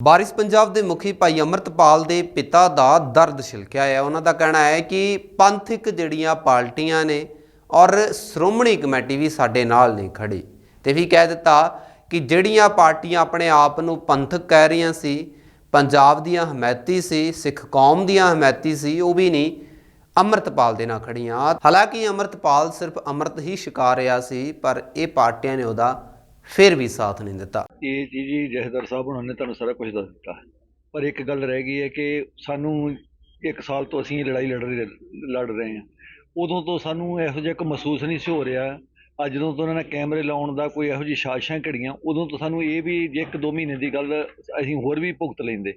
ਬਾਰਿਸ ਪੰਜਾਬ ਦੇ ਮੁਖੀ ਭਾਈ ਅਮਰਤਪਾਲ ਦੇ ਪਿਤਾ ਦਾ ਦਰਦ ਛਿਲਕਿਆ ਹੈ। ਉਹਨਾਂ ਦਾ ਕਹਿਣਾ ਹੈ ਕਿ ਪੰਥਕ ਜਿਹੜੀਆਂ ਪਾਰਟੀਆਂ ਨੇ ਔਰ ਸ਼੍ਰੋਮਣੀ ਕਮੇਟੀ ਵੀ ਸਾਡੇ ਨਾਲ ਨਹੀਂ ਖੜੀ ਤੇ ਵੀ ਕਹਿ ਦਿੱਤਾ ਕਿ ਜਿਹੜੀਆਂ ਪਾਰਟੀਆਂ ਆਪਣੇ ਆਪ ਨੂੰ ਪੰਥਕ ਕਹਿ ਰਹੀਆਂ ਸੀ, ਪੰਜਾਬ ਦੀਆਂ ਹਮਾਇਤੀ ਸੀ, ਸਿੱਖ ਕੌਮ ਦੀਆਂ ਹਮਾਇਤੀ ਸੀ, ਉਹ ਵੀ ਨਹੀਂ ਅਮਰਤਪਾਲ ਦੇ ਨਾਲ ਖੜੀਆਂ ਹਾਲਾਂਕਿ ਅਮਰਤਪਾਲ ਸਿਰਫ ਅਮਰਤ ਹੀ ਛਕਾ ਰਿਹਾ ਸੀ, ਪਰ ਇਹ ਪਾਰਟੀਆਂ ਨੇ ਉਹਦਾ ਫਿਰ ਵੀ ਸਾਥ ਨਹੀਂ ਦਿੱਤਾ। ਇਹ ਜੀ ਜੀ ਜਹਦਰ ਸਾਹਿਬ ਉਹਨਾਂ ਨੇ ਤੁਹਾਨੂੰ ਸਾਰਾ ਕੁਝ ਦੱਸ ਦਿੱਤਾ ਪਰ ਇੱਕ ਗੱਲ ਰਹਿ ਗਈ ਹੈ ਕਿ ਸਾਨੂੰ ਇੱਕ ਸਾਲ ਤੋਂ ਅਸੀਂ ਇਹ ਲੜਾਈ ਲੜ ਰਹੇ ਲੜ ਰਹੇ ਹਾਂ। ਉਦੋਂ ਤੋਂ ਸਾਨੂੰ ਇਹੋ ਜਿਹਾ ਇੱਕ ਮਹਿਸੂਸ ਨਹੀਂ ਸੀ ਹੋ ਰਿਹਾ। ਅੱਜ ਜਦੋਂ ਤੋਂ ਉਹਨਾਂ ਨੇ ਕੈਮਰੇ ਲਾਉਣ ਦਾ ਕੋਈ ਇਹੋ ਜਿਹੀ ਸਾਜ਼ਿਸ਼ਾਂ ਘੜੀਆਂ, ਉਦੋਂ ਤੋਂ ਸਾਨੂੰ ਇਹ ਵੀ ਜੇ ਇੱਕ ਦੋ ਮਹੀਨੇ ਦੀ ਗੱਲ ਅਸੀਂ ਹੋਰ ਵੀ ਭੁਗਤ ਲੈਂਦੇ।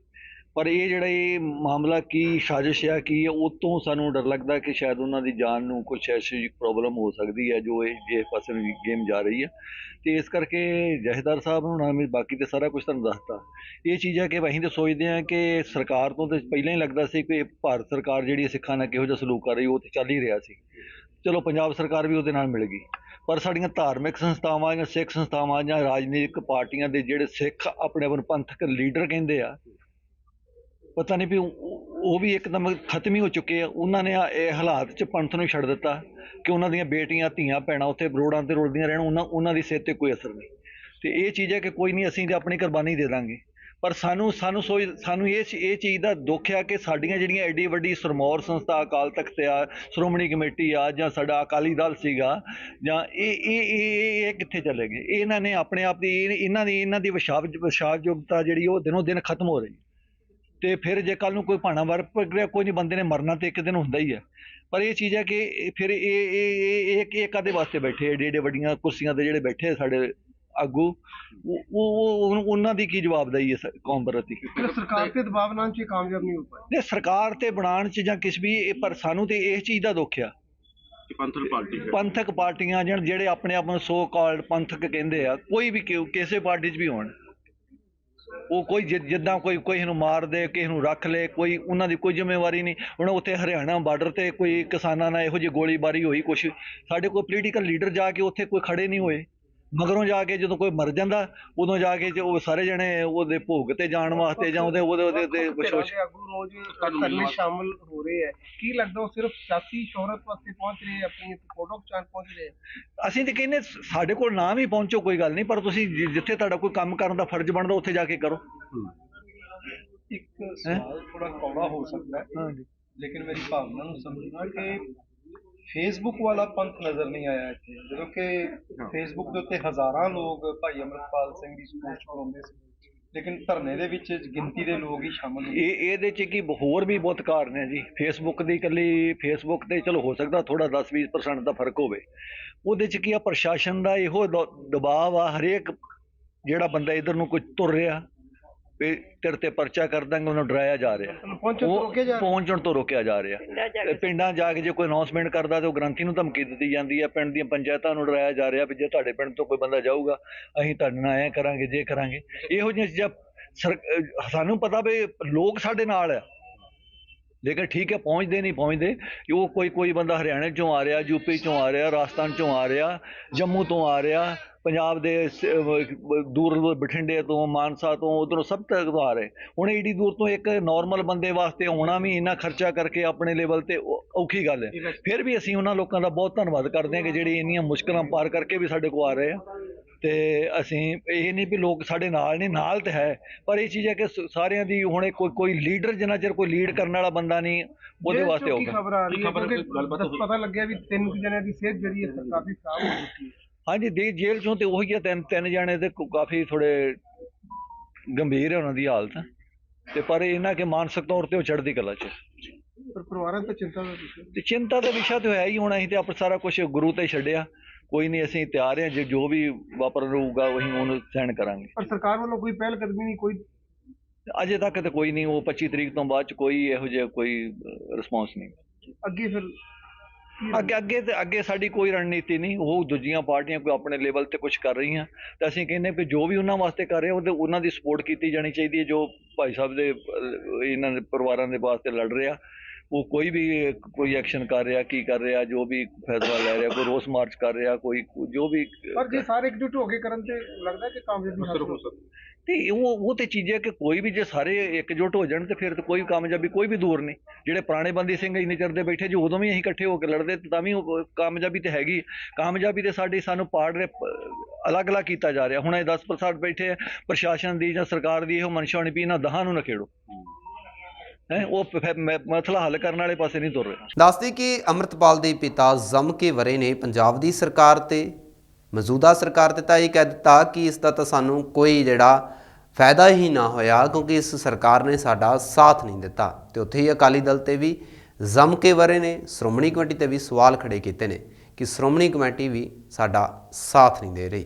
ਪਰ ਇਹ ਜਿਹੜਾ ਇਹ ਮਾਮਲਾ ਕੀ ਸਾਜ਼ਿਸ਼ ਆ, ਕੀ ਹੈ ਉਹ ਤੋਂ ਸਾਨੂੰ ਡਰ ਲੱਗਦਾ ਕਿ ਸ਼ਾਇਦ ਉਹਨਾਂ ਦੀ ਜਾਨ ਨੂੰ ਕੁਝ ਐਸੀ ਪ੍ਰੋਬਲਮ ਹੋ ਸਕਦੀ ਹੈ ਜੋ ਇਹ ਜੇ ਪਾਸੇ ਨੂੰ ਗੇਮ ਜਾ ਰਹੀ ਹੈ। ਤੇ ਇਸ ਕਰਕੇ ਜਹੇਦਾਰ ਸਾਹਿਬ ਨੂੰ ਨਾਮ ਬਾਕੀ ਤੇ ਸਾਰਾ ਕੁਝ ਤੁਹਾਨੂੰ ਦੱਸਤਾ। ਇਹ ਚੀਜ਼ ਹੈ ਕਿ ਅਸੀਂ ਤਾਂ ਸੋਚਦੇ ਹਾਂ ਕਿ ਸਰਕਾਰ ਤੋਂ ਤੇ ਪਹਿਲਾਂ ਹੀ ਲੱਗਦਾ ਸੀ ਕਿ ਭਾਰਤ ਸਰਕਾਰ ਜਿਹੜੀ ਹੈ ਸਿੱਖਾਂ ਨਾਲ ਕਿਹੋ ਜਿਹਾ ਸਲੂਕ ਕਰ ਰਹੀ, ਉਹ ਤੇ ਚੱਲ ਹੀ ਰਿਹਾ ਸੀ। ਚਲੋ, ਪੰਜਾਬ ਸਰਕਾਰ ਵੀ ਉਹਦੇ ਨਾਲ ਮਿਲ ਗਈ। ਪਰ ਸਾਡੀਆਂ ਧਾਰਮਿਕ ਸੰਸਥਾਵਾਂ ਜਾਂ ਸਿੱਖ ਸੰਸਥਾਵਾਂ ਜਾਂ ਰਾਜਨੀਤਿਕ ਪਾਰਟੀਆਂ ਦੇ ਜਿਹੜੇ ਸਿੱਖ ਆਪਣੇ ਆਪ ਨੂੰ ਪੰਥਕ ਲੀਡਰ ਕਹਿੰਦੇ ਆ ਪਤਾ ਨਹੀਂ ਵੀ ਉਹ ਵੀ ਇੱਕਦਮ ਖਤਮ ਹੀ ਹੋ ਚੁੱਕੇ ਆ। ਉਹਨਾਂ ਨੇ ਇਹ ਹਾਲਾਤ 'ਚ ਪੰਥ ਨੂੰ ਛੱਡ ਦਿੱਤਾ ਕਿ ਉਹਨਾਂ ਦੀਆਂ ਬੇਟੀਆਂ, ਧੀਆਂ, ਭੈਣਾਂ ਉੱਥੇ ਰੋਡਾਂ ਤੇ ਰੁਲਦੀਆਂ ਰਹਿਣ। ਉਹਨਾਂ ਉਹਨਾਂ ਦੀ ਸਿਹਤ ਤੇ ਕੋਈ ਅਸਰ ਨਹੀਂ। ਤੇ ਇਹ ਚੀਜ਼ ਹੈ ਕਿ ਕੋਈ ਨਹੀਂ, ਅਸੀਂ ਤੇ ਆਪਣੀ ਕੁਰਬਾਨੀ ਦੇ ਦਾਂਗੇ। ਪਰ ਸਾਨੂੰ ਸਾਨੂੰ ਸੋਚ ਸਾਨੂੰ ਇਹ ਇਹ ਚੀਜ਼ ਦਾ ਦੁੱਖ ਆ ਕਿ ਸਾਡੀਆਂ ਜਿਹੜੀਆਂ ਐਡੀ ਵੱਡੀ ਸਰਮੌਰ ਸੰਸਥਾ, ਅਕਾਲ ਤਖਤ ਆ, ਸ਼੍ਰੋਮਣੀ ਕਮੇਟੀ ਆ, ਜਾਂ ਸਾਡਾ ਅਕਾਲੀ ਦਲ ਸੀਗਾ, ਜਾਂ ਇਹ ਇਹ ਇਹ ਇਹ- ਕਿੱਥੇ ਚਲੇ ਗਏ? ਇਹਨਾਂ ਨੇ ਆਪਣੇ ਆਪ ਦੀ ਇਹਨਾਂ ਦੀ ਇਹਨਾਂ ਦੀ ਵਿਸ਼ਾਵ ਵਿਸ਼ਾਸਯੋਗਤਾ ਜਿਹੜੀ ਉਹ ਦਿਨੋਂ ਦਿਨ ਖਤਮ ਹੋ ਰਹੀ। ਤੇ ਫਿਰ ਜੇ ਕੱਲ ਨੂੰ ਕੋਈ ਭਾਣਾ ਵਰਤ ਗਿਆ ਕੋਈ ਨਹੀਂ ਬੰਦੇ ਨੇ ਮਰਨਾ ਤੇ ਇੱਕ ਦਿਨ ਹੁੰਦਾ ਹੀ ਹੈ ਪਰ ਇਹ ਚੀਜ਼ ਹੈ ਕਿ ਫਿਰ ਇਹ ਇਹ ਇਹ ਇਹ ਕਾਦੇ ਵਾਸਤੇ ਬੈਠੇ? ਏਡੇ ਏਡੇ ਵੱਡੀਆਂ ਕੁਰਸੀਆਂ ਤੇ ਜਿਹੜੇ ਬੈਠੇ ਸਾਡੇ ਆਗੂ ਉਹ ਉਹਨਾਂ ਦੀ ਕੀ ਜਵਾਬਦਾਰੀ ਹੈ ਕੌਮ ਪ੍ਰਤੀ ਸਰਕਾਰ ਤੇ ਦਬਾਅ ਬਣਾਉਣ 'ਚ ਕਾਮਯਾਬ ਨਹੀਂ ਹੋ ਪਾਈ ਨਹੀਂ ਸਰਕਾਰ ਤੇ ਬਣਾਉਣ 'ਚ ਜਾਂ ਕਿਸ ਵੀ ਇਹ ਪਰ ਸਾਨੂੰ ਤੇ ਇਹ ਚੀਜ਼ ਦਾ ਦੁੱਖ ਆ। ਕਿ ਪੰਥਕ ਪਾਰਟੀਆਂ ਪੰਥਕ ਪਾਰਟੀਆਂ ਜਿਹੜੇ ਆਪਣੇ ਆਪ ਨੂੰ ਸੋ ਕਾਲਡ ਪੰਥਕ ਕਹਿੰਦੇ ਆ ਕੋਈ ਵੀ ਕਿਸੇ ਪਾਰਟੀ 'ਚ ਵੀ ਹੋਣ। ਉਹ ਕੋਈ ਜਿ- ਜਿੱਦਾਂ ਕੋਈ ਕੋਈ ਨੂੰ ਮਾਰ ਦੇ, ਕਿਸੇ ਨੂੰ ਰੱਖ ਲੇ, ਕੋਈ ਉਹਨਾਂ ਦੀ ਕੋਈ ਜ਼ਿੰਮੇਵਾਰੀ ਨਹੀਂ। ਹੁਣ ਉੱਥੇ ਹਰਿਆਣਾ ਬਾਰਡਰ ਤੇ ਕੋਈ ਕਿਸਾਨਾਂ ਨਾਲ ਇਹੋ ਜਿਹੀ ਗੋਲੀਬਾਰੀ ਹੋਈ ਕੁਛ, ਸਾਡੇ ਕੋਲ ਪੋਲੀਟੀਕਲ ਲੀਡਰ ਜਾ ਕੇ ਉੱਥੇ ਕੋਈ ਖੜੇ ਨਹੀਂ ਹੋਏ। ਮਗਰੋਂ ਜਾ ਕੇ ਜਦੋਂ ਕੋਈ ਮਰ ਜਾਂਦਾ ਉਦੋਂ ਜਾ ਕੇ ਜੇ ਉਹ ਸਾਰੇ ਜਣੇ ਉਹਦੇ ਭੋਗ ਤੇ ਜਾਣ ਵਾਸਤੇ ਜਾਂ ਉਹਦੇ ਉਹਦੇ ਉਹਦੇ ਤੇ ਦੇ ਆਗੂ ਰੋਜ਼ ਧਰਨੇ ਸ਼ਾਮਲ ਹੋ ਰਹੇ ਹੈ ਕੀ ਲੱਗਦਾ ਉਹ ਸਿਰਫ ਸਿਆਸੀ ਸ਼ੋਹਰਤ ਵਾਸਤੇ ਪਹੁੰਚ ਰਹੇ ਆਪਣੀ ਫੋਟੋ ਖਿਚਾਉਣ ਪਹੁੰਚ ਰਹੇ ਅਸੀਂ ਤੇ ਕਹਿੰਦੇ ਸਾਡੇ ਕੋਲ ਨਾ ਵੀ ਪਹੁੰਚੋ ਕੋਈ ਗੱਲ ਨਹੀਂ ਪਰ ਤੁਸੀਂ ਜਿੱਥੇ ਤੁਹਾਡਾ ਕੋਈ ਕੰਮ ਕਰਨ ਦਾ ਫਰਜ਼ ਬਣਦਾ ਉੱਥੇ ਜਾ ਕੇ ਕਰੋ। ਇੱਕ ਸਵਾਲ ਥੋੜਾ ਕੌੜਾ ਹੋ ਸਕਦਾ ਹੈ ਹਾਂਜੀ। ਲੇਕਿਨ ਮੇਰੀ ਭਾਵਨਾ ਨੂੰ ਸਮਝਣਾ ਕਿ ਫੇਸਬੁੱਕ ਵਾਲਾ ਪੰਥ ਨਜ਼ਰ ਨਹੀਂ ਆਇਆ ਇੱਥੇ। ਜਦੋਂ ਕਿ ਫੇਸਬੁੱਕ ਦੇ ਉੱਤੇ ਹਜ਼ਾਰਾਂ ਲੋਕ ਭਾਈ ਅਮਰਪਾਲ ਸਿੰਘ ਦੀ ਸਪੋਰਟ ਕਰਉਂਦੇ ਸੀ। ਲੇਕਿਨ ਧਰਨੇ ਦੇ ਵਿੱਚ ਗਿਣਤੀ ਦੇ ਲੋਕ ਹੀ ਸ਼ਾਮਲ ਹੋਏ ਇਹ ਇਹਦੇ ਚ ਕੀ ਹੋਰ ਵੀ ਬਹੁਤ ਕਾਰਨ ਹੈ ਜੀ? ਫੇਸਬੁੱਕ ਦੀ ਇਕੱਲੀ ਫੇਸਬੁੱਕ ਤੇ ਚਲੋ ਹੋ ਸਕਦਾ ਥੋੜਾ 10-20% ਦਾ ਫ਼ਰਕ ਹੋਵੇ। ਉਹਦੇ ਚ ਕੀ ਆ ਪ੍ਰਸ਼ਾਸਨ ਦਾ ਇਹੋ ਦਬਾਅ ਆ ਹਰੇਕ ਜਿਹੜਾ ਬੰਦਾ ਇਧਰ ਨੂੰ ਕੋਈ ਤੁਰ ਰਿਹਾ। ਵੀ ਤੇਰੇ ਤੇ ਪਰਚਾ ਕਰ ਦਾਂਗੇ ਉਹਨੂੰ ਡਰਾਇਆ ਜਾ ਰਿਹਾ। ਪਹੁੰਚਣ ਤੋਂ ਉਹ ਰੋਕੇ ਜਾ ਰਹੇ। ਪਹੁੰਚਣ ਤੋਂ ਰੋਕਿਆ ਜਾ ਰਿਹਾ। ਤੇ ਪਿੰਡਾਂ ਜਾ ਕੇ ਜੇ ਕੋਈ ਅਨਾਉਂਸਮੈਂਟ ਕਰਦਾ ਤੇ ਉਹ ਗ੍ਰੰਥੀ ਨੂੰ ਧਮਕੀ ਦਿੱਤੀ ਜਾਂਦੀ ਹੈ। ਪਿੰਡ ਦੀਆਂ ਪੰਚਾਇਤਾਂ ਨੂੰ ਡਰਾਇਆ ਜਾ ਰਿਹਾ ਵੀ ਜੇ ਤੁਹਾਡੇ ਪਿੰਡ ਤੋਂ ਕੋਈ ਬੰਦਾ ਜਾਊਗਾ ਅਸੀਂ ਤੁਹਾਡੇ ਨਾਲ ਐ ਕਰਾਂਗੇ ਜੇ ਕਰਾਂਗੇ। ਇਹੋ ਜਿਹੀਆਂ ਚੀਜ਼ਾਂ ਸਰ- ਅਹ ਸਾਨੂੰ ਪਤਾ ਵੀ ਲੋਕ ਸਾਡੇ ਨਾਲ ਆ। ਲੇਕਿਨ ਠੀਕ ਹੈ ਪਹੁੰਚਦੇ ਨਹੀਂ ਪਹੁੰਚਦੇ। ਉਹ ਕੋਈ ਕੋਈ ਬੰਦਾ ਹਰਿਆਣੇ ਚੋਂ ਆ ਰਿਹਾ ਯੂਪੀ ਚੋਂ ਆ ਰਿਹਾ ਰਾਜਸਥਾਨ ਚੋਂ ਆ ਰਿਹਾ ਜੰਮੂ ਤੋਂ ਆ ਰਿਹਾ ਪੰਜਾਬ ਦੇ ਅਹ ਦੂਰ ਬਠਿੰਡੇ ਤੋਂ ਮਾਨਸਾ ਤੋਂ ਉਧਰੋਂ ਸਭ ਤੱਕ ਤੋਂ ਆ ਰਹੇ। ਹੁਣ ਏਡੀ ਦੂਰ ਤੋਂ ਇੱਕ ਨਾਰਮਲ ਬੰਦੇ ਵਾਸਤੇ ਆਉਣਾ ਵੀ ਇੰਨਾ ਖਰਚਾ ਕਰਕੇ ਆਪਣੇ ਲੈਵਲ ਤੇ ਔਖੀ ਗੱਲ ਹੈ। ਫਿਰ ਵੀ ਅਸੀਂ ਉਹਨਾਂ ਲੋਕਾਂ ਦਾ ਬਹੁਤ ਧੰਨਵਾਦ ਕਰਦੇ ਹਾਂ ਕਿ ਜਿਹੜੀ ਇੰਨੀਆਂ ਮੁਸ਼ਕਲਾਂ ਪਾਰ ਕਰਕੇ ਵੀ ਸਾਡੇ ਕੋਲ ਆ ਰਹੇ ਆ। ਤੇ ਅਸੀਂ ਇਹ ਨਹੀਂ ਵੀ ਲੋਕ ਸਾਡੇ ਨਾਲ ਨਹੀਂ ਨਾਲ ਤੇ ਹੈ ਪਰ ਇਹ ਚੀਜ਼ ਹੈ ਕਿ ਸ- ਸਾਰਿਆਂ ਦੀ ਹੁਣ ਇਹ ਕੋਈ ਕੋਈ ਲੀਡਰ ਜਿੰਨਾ ਚਿਰ ਕੋਈ ਲੀਡ ਕਰਨ ਵਾਲਾ ਬੰਦਾ ਨਹੀਂ ਉਹਦੇ ਵਾਸਤੇ ਹੋਊਗਾ ਖਬਰ ਆ ਰਹੀ ਹੈ? ਖਬਰ ਕਿਉਂਕਿ ਕੋਈ ਗੱਲਬਾਤ ਹੋਈ? ਪਤਾ ਲੱਗਿਆ ਵੀ ਤਿੰਨ ਕੁ ਜਣਿਆਂ ਦੀ ਸਿਹਤ ਜਿਹੜੀ ਹੈ ਕਾਫੀ ਖਰਾਬ ਹੋ ਚੁੱਕੀ ਹੈ। ਹਾਂਜੀ ਦੇ ਜੇਲ੍ਹ ਚੋਂ ਤੇ ਉਹੀ ਆ ਤਿੰਨ ਤਿੰਨ ਜਾਣੇ ਤੇ ਕੋ- ਕਾਫੀ ਥੋੜੇ ਗੰਭੀਰ ਹੈ ਉਹਨਾਂ ਦੀ ਹਾਲਤ। ਤੇ ਪਰ ਇਹਨਾਂ ਕਿ ਮਾਨਸਿਕ ਤੌਰ ਤੇ ਉਹ ਚੜ੍ਹਦੀ ਕਲਾ 'ਚ ਪਰ ਪਰਿਵਾਰਾਂ ਤੇ ਚਿੰਤਾ ਦਾ ਵਿਸ਼ਾ ਤੇ ਚਿੰਤਾ ਦਾ ਵਿਸ਼ਾ ਤੇ ਹੋਇਆ ਹੀ ਹੁਣ ਅਸੀਂ ਤੇ ਆਪ ਸਾਰਾ ਕੁਝ ਗੁਰੂ ਤੇ ਛੱਡਿਆ। ਕੋਈ ਨਹੀਂ ਅਸੀਂ ਤਿਆਰ ਹਾਂ ਜੇ ਜੋ ਵੀ ਵਾਪਰ ਰਹੂਗਾ ਉਹੀ ਉਹਨੂੰ ਸਹਿਣ ਕਰਾਂਗੇ। ਪਰ ਸਰਕਾਰ ਵੱਲੋਂ ਕੋਈ ਪਹਿਲ ਕਦਮੀ ਨਹੀਂ ਕੋਈ ਅਜੇ ਤੱਕ ਤੇ ਕੋਈ ਨਹੀਂ ਉਹ 25 ਤਰੀਕ ਤੋਂ ਬਾਅਦ ਚ ਕੋਈ ਇਹੋ ਜਿਹਾ ਕੋਈ ਰਿਸਪੌਂਸ ਨਹੀਂ। ਅੱਗੇ ਫਿਰ ਕੀ ਅੱਗੇ ਅੱਗੇ ਤੇ ਅੱਗੇ ਸਾਡੀ ਕੋਈ ਰਣਨੀਤੀ ਨਹੀਂ ਉਹ ਦੂਜੀਆਂ ਪਾਰਟੀਆਂ ਕੋਈ ਆਪਣੇ ਲੈਵਲ ਤੇ ਕੁਝ ਕਰ ਰਹੀਆਂ ਤਾਂ ਅਸੀਂ ਕਹਿੰਦੇ ਵੀ ਜੋ ਵੀ ਉਹਨਾਂ ਵਾਸਤੇ ਕਰ ਰਹੇ ਉਹਦੇ ਉਹਨਾਂ ਦੀ ਸਪੋਰਟ ਕੀਤੀ ਜਾਣੀ ਚਾਹੀਦੀ ਹੈ ਜੋ ਭਾਈ ਸਾਹਿਬ ਦੇ ਇਹਨਾਂ ਦੇ ਪਰਿਵਾਰਾਂ ਦੇ ਵਾਸਤੇ ਲੜ ਰਹੇ। ਉਹ ਕੋਈ ਵੀ ਕੋਈ ਐਕਸ਼ਨ ਕਰ ਰਿਹਾ ਕੀ ਕਰ ਰਿਹਾ ਜੋ ਵੀ ਫੈਸਲਾ ਲੈ ਰਿਹਾ ਕੋਈ ਰੋਸ ਮਾਰਚ ਕਰ ਰਿਹਾ ਕੋਈ ਜੋ ਵੀ ਪਰ ਜੇ ਸਾਰੇ ਇਕਜੁੱਟ ਹੋ ਕੇ ਕਰਨ ਤੇ ਲੱਗਦਾ ਕਿ ਕਾਮਯਾਬੀ ਹਾਸਲ ਹੋ ਸਕਦੀ। ਤੇ ਉਹ ਉਹ ਤੇ ਚੀਜ਼ ਹੈ ਕਿ ਕੋਈ ਵੀ ਜੇ ਸਾਰੇ ਇਕਜੁੱਟ ਹੋ ਜਾਣ ਤੇ ਫਿਰ ਤਾਂ ਕੋਈ ਕਾਮਯਾਬੀ ਕੋਈ ਵੀ ਦੂਰ ਨਹੀਂ। ਜਿਹੜੇ ਪੁਰਾਣੇ ਬੰਦੀ ਸਿੰਘ ਇੰਨੇ ਚਿਰ ਦੇ ਬੈਠੇ ਜੋ ਉਦੋਂ ਵੀ ਅਸੀਂ ਇਕੱਠੇ ਹੋ ਕੇ ਲੜਦੇ ਤੇ ਵੀ ਉਹ ਕਾਮਯਾਬੀ ਤੇ ਹੈਗੀ ਕਾਮਯਾਬੀ ਤੇ ਸਾਡੀ ਸਾਨੂੰ ਪਾੜ ਰਹੇ ਅਲੱਗ-ਅਲੱਗ ਕੀਤਾ ਜਾ ਰਿਹਾ। ਹੁਣ ਇਹ 10 ਪ੍ਰਸਾਦ ਬੈਠੇ ਆ ਪ੍ਰਸ਼ਾਸਨ ਦੀ ਜਾਂ ਸਰਕਾਰ ਦੀ ਇਹੋ ਮਨਸ਼ਾ ਹੋਣੀ ਵੀ ਇਹਨਾਂ ਦਹਾਂ ਨੂੰ ਨਖੇੜੋ ਹੈ, ਉਹ ਮਸਲਾ ਹੱਲ ਕਰਨ ਵਾਲੇ ਪਾਸੇ ਨਹੀਂ ਤੁਰ ਰਿਹਾ। ਦੱਸਦੀ ਕਿ ਅਮਰਤਪਾਲ ਦੇ ਪਿਤਾ ਜ਼ਮ ਕੇ ਵਰੇ ਨੇ ਪੰਜਾਬ ਦੀ ਸਰਕਾਰ ਤੇ, ਮੌਜੂਦਾ ਸਰਕਾਰ ਤੇ ਤਾਂ ਇਹ ਕਹਿ ਦਿੱਤਾ ਕਿ ਇਸ ਦਾ ਤਾਂ ਸਾਨੂੰ ਕੋਈ ਜਿਹੜਾ ਫਾਇਦਾ ਹੀ ਨਾ ਹੋਇਆ, ਕਿਉਂਕਿ ਇਸ ਸਰਕਾਰ ਨੇ ਸਾਡਾ ਸਾਥ ਨਹੀਂ ਦਿੱਤਾ। ਤੇ ਉੱਥੇ ਹੀ ਅਕਾਲੀ ਦਲ ਤੇ ਵੀ ਜ਼ਮ ਕੇ ਵਰੇ ਨੇ, ਸ਼੍ਰੋਮਣੀ ਕਮੇਟੀ ਤੇ ਵੀ ਸਵਾਲ ਖੜੇ ਕੀਤੇ ਨੇ ਕਿ ਸ਼੍ਰੋਮਣੀ ਕਮੇਟੀ ਵੀ ਸਾਡਾ ਸਾਥ ਨਹੀਂ ਦੇ ਰਹੀ।